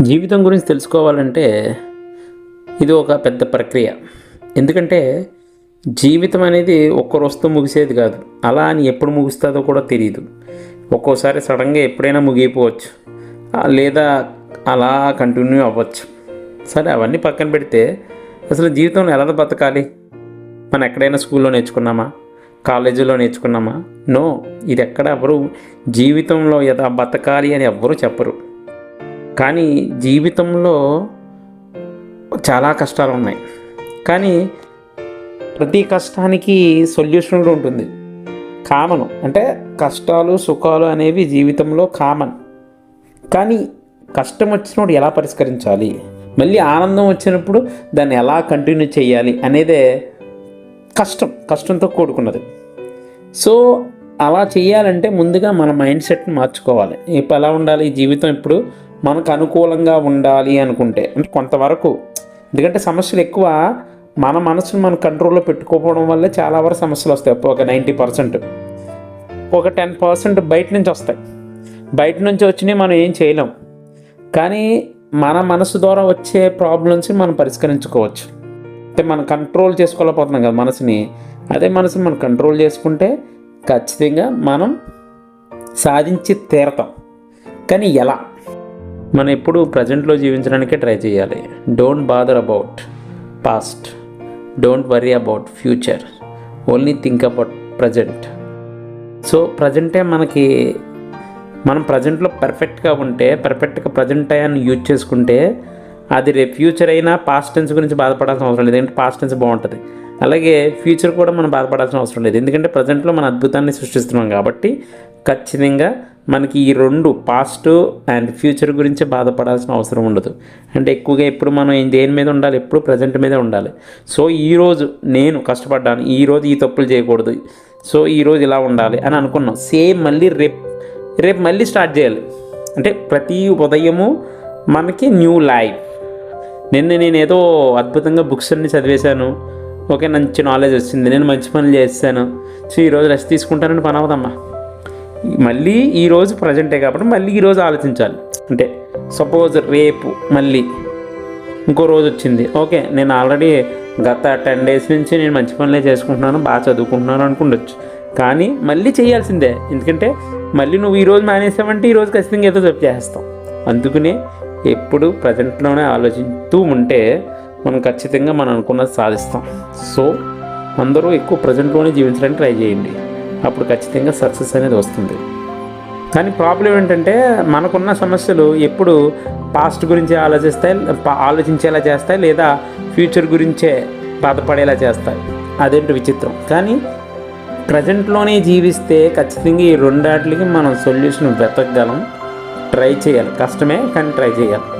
జీవితం గురించి తెలుసుకోవాలంటే ఇది ఒక పెద్ద ప్రక్రియ. ఎందుకంటే జీవితం అనేది ఒక్క రోజుతో ముగిసేది కాదు. అలా అని ఎప్పుడు ముగుస్తుందో కూడా తెలియదు ఒక్కోసారి సడన్గా ఎప్పుడైనా ముగిపోవచ్చు లేదా అలా కంటిన్యూ అవ్వచ్చు. సరే అవన్నీ పక్కన పెడితే అసలు జీవితంలో ఎలా బతకాలి? మనం ఎక్కడైనా స్కూల్లో నేర్చుకున్నామా? కాలేజీలో నేర్చుకున్నామా? నో ఇది ఎక్కడ ఎవరు జీవితంలో ఎలా బతకాలి అని ఎవ్వరూ చెప్పరు. కానీ జీవితంలో చాలా కష్టాలు ఉన్నాయి కానీ ప్రతి కష్టానికి సొల్యూషన్ కూడా ఉంటుంది. కామన్. అంటే కష్టాలు సుఖాలు అనేవి జీవితంలో కామన్. కానీ కష్టం వచ్చినప్పుడు ఎలా పరిష్కరించాలి? మళ్ళీ ఆనందం వచ్చినప్పుడు దాన్ని ఎలా కంటిన్యూ చేయాలి అనేదే కష్టం. కష్టంతో కూడుకున్నది. సో అలా చేయాలంటే ముందుగా మన మైండ్ సెట్ని మార్చుకోవాలి. ఇప్పుడు ఎలా ఉండాలి? జీవితం ఇప్పుడు మనకు అనుకూలంగా ఉండాలి అనుకుంటే. అంటే కొంతవరకు ఎందుకంటే సమస్యలు ఎక్కువ మన మనసును మన కంట్రోల్లో పెట్టుకోకపోవడం వల్లే చాలా వరకు సమస్యలు వస్తాయి. ఒక నైంటీ పర్సెంట్ ఒక టెన్ పర్సెంట్ బయట నుంచి వస్తాయి. బయట నుంచి వచ్చినాయి మనం ఏం చేయలేం. కానీ మన మనసు ద్వారా వచ్చే ప్రాబ్లమ్స్ని మనం పరిష్కరించుకోవచ్చు. అంటే మనం కంట్రోల్ చేసుకోలేకపోతున్నాం కదా మనసుని. అదే మనసుని మనం కంట్రోల్ చేసుకుంటే ఖచ్చితంగా మనం సాధించి తీరతాం. కానీ ఎలా? మనం ఎప్పుడు ప్రజెంట్లో జీవించడానికే ట్రై చేయాలి. Don't bother about past don't worry about future only think about present so ప్రజెంటే మనకి మనం ప్రజెంట్లో పర్ఫెక్ట్గా ఉంటే పర్ఫెక్ట్గా ప్రజెంట్ టైంని యూజ్ చేసుకుంటే అది రేపు ఫ్యూచర్ అయినా పాస్ట్ టెన్స్ గురించి బాధపడాల్సిన అవసరం లేదు. ఎందుకంటే పాస్ట్ టెన్స్ బాగుంటుంది. అలాగే ఫ్యూచర్ కూడా మనం బాధపడాల్సిన అవసరం లేదు. ఎందుకంటే ప్రజెంట్లో మన అద్భుతాన్ని సృష్టిస్తున్నాం కాబట్టి ఖచ్చితంగా మనకి ఈ రెండు పాస్ట్ అండ్ ఫ్యూచర్ గురించి బాధపడాల్సిన అవసరం ఉండదు. అంటే ఎక్కువగా ఎప్పుడు మనం దేని మీద ఉండాలి? ఎప్పుడు ప్రజెంట్ మీదే ఉండాలి. సో ఈరోజు నేను కష్టపడ్డాను. ఈరోజు ఈ తప్పులు చేయకూడదు. సో ఈరోజు ఇలా ఉండాలి అని అనుకున్నాం. సేమ్ మళ్ళీ రేపు రేపు మళ్ళీ స్టార్ట్ చేయాలి. అంటే ప్రతి ఉదయము మనకి న్యూ లైఫ్ నిన్న నేను ఏదో అద్భుతంగా బుక్స్ అన్ని చదివేశాను. ఓకే మంచి నాలెడ్జ్ వచ్చింది. నేను మంచి పనులు చేస్తాను సో ఈరోజు రెస్ట్ తీసుకుంటానని పని అవదమ్మా మళ్ళీ ఈరోజు ప్రజెంటే కాబట్టి మళ్ళీ ఈరోజు ఆలోచించాలి. అంటే సపోజ్ రేపు మళ్ళీ ఇంకో రోజు వచ్చింది. ఓకే నేను ఆల్రెడీ గత టెన్ డేస్ నుంచి నేను మంచి పనులే చేసుకుంటున్నాను బాగా చదువుకుంటున్నాను అనుకుండొచ్చు. కానీ మళ్ళీ చేయాల్సిందే. ఎందుకంటే మళ్ళీ నువ్వు ఈరోజు మానేసావంటే ఈరోజు ఖచ్చితంగా ఏదో చెప్పు చేస్తావు అందుకనే ఎప్పుడు ప్రజెంట్లోనే ఆలోచిస్తూ ఉంటే మనం ఖచ్చితంగా మనం అనుకున్నది సాధిస్తాం. సో అందరూ ఎక్కువ ప్రజెంట్లోనే జీవించడానికి ట్రై చేయండి. అప్పుడు ఖచ్చితంగా సక్సెస్ అనేది వస్తుంది. కానీ ప్రాబ్లం ఏంటంటే మనకున్న సమస్యలు ఎప్పుడు పాస్ట్ గురించి ఆలోచిస్తాయి ఆలోచించేలా చేస్తాయి లేదా ఫ్యూచర్ గురించే బాధపడేలా చేస్తాయి. అదేంటి విచిత్రం. కానీ ప్రజెంట్లోనే జీవిస్తే ఖచ్చితంగా ఈ రెండాటికి మనం సొల్యూషన్ వెతకగలం. ట్రై చేయాలి. కష్టమే కానీ ట్రై చేయాలి.